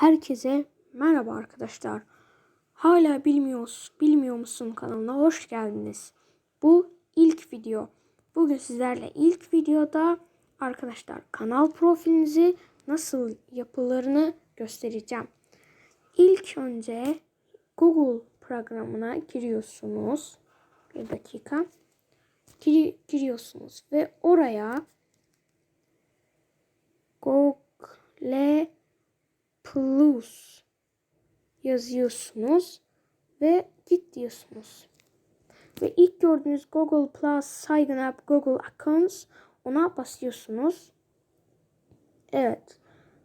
Herkese merhaba arkadaşlar. Hala bilmiyoruz, bilmiyor musun kanalına hoş geldiniz. Bu ilk video. Bugün sizlerle ilk videoda arkadaşlar kanal profilinizi nasıl yapılarını göstereceğim. İlk önce Google programına giriyorsunuz. Bir dakika. Giri- giriyorsunuz ve oraya Google Plus yazıyorsunuz ve git diyorsunuz. Ve ilk gördüğünüz Google Plus Sign Up Google Accounts ona basıyorsunuz. Evet.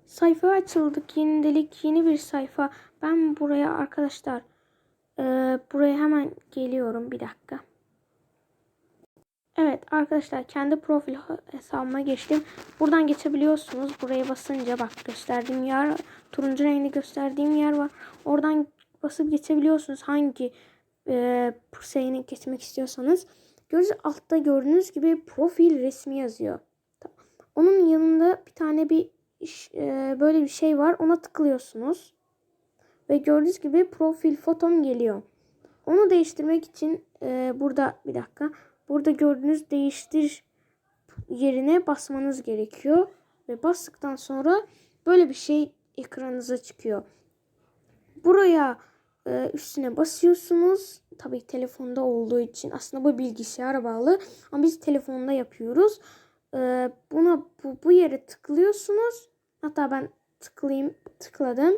Sayfa açıldık. Yenilik yeni bir sayfa. Ben buraya arkadaşlar eee, buraya hemen geliyorum. Bir dakika. Evet arkadaşlar kendi profil hesabıma geçtim. Buradan geçebiliyorsunuz. Buraya basınca bak gösterdiğim yer turuncu renkli gösterdiğim yer var. Oradan basıp geçebiliyorsunuz. Hangi e, şeyini geçmek istiyorsanız. Gördüğünüz altta gördüğünüz gibi profil resmi yazıyor. Onun yanında bir tane bir e, böyle bir şey var. Ona tıklıyorsunuz. Ve gördüğünüz gibi profil fotom geliyor. Onu değiştirmek için e, burada bir dakika. Burada gördüğünüz değiştir yerine basmanız gerekiyor. Ve bastıktan sonra böyle bir şey ekranınıza çıkıyor. Buraya e, üstüne basıyorsunuz. Tabii telefonda olduğu için aslında bu bilgisayara bağlı. Ama biz telefonda yapıyoruz. E, buna bu, bu yere tıklıyorsunuz. Hatta ben tıklayayım tıkladım.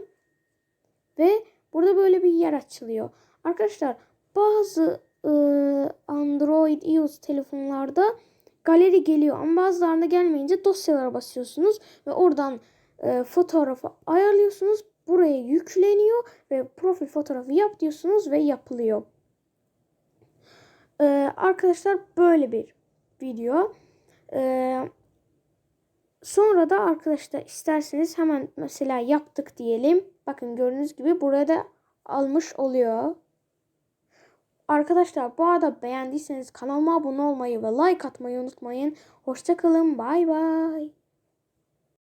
Ve burada böyle bir yer açılıyor. Arkadaşlar bazı e, Android, iOS telefonlarda galeri geliyor ama bazılarında gelmeyince dosyalara basıyorsunuz ve oradan e, fotoğrafı ayarlıyorsunuz. Buraya yükleniyor ve profil fotoğrafı yap diyorsunuz ve yapılıyor. E, arkadaşlar böyle bir video. E, sonra da arkadaşlar isterseniz hemen mesela yaptık diyelim. Bakın gördüğünüz gibi burada almış oluyor. Arkadaşlar bu arada beğendiyseniz kanalıma abone olmayı ve like atmayı unutmayın. Hoşçakalın. Bay bay.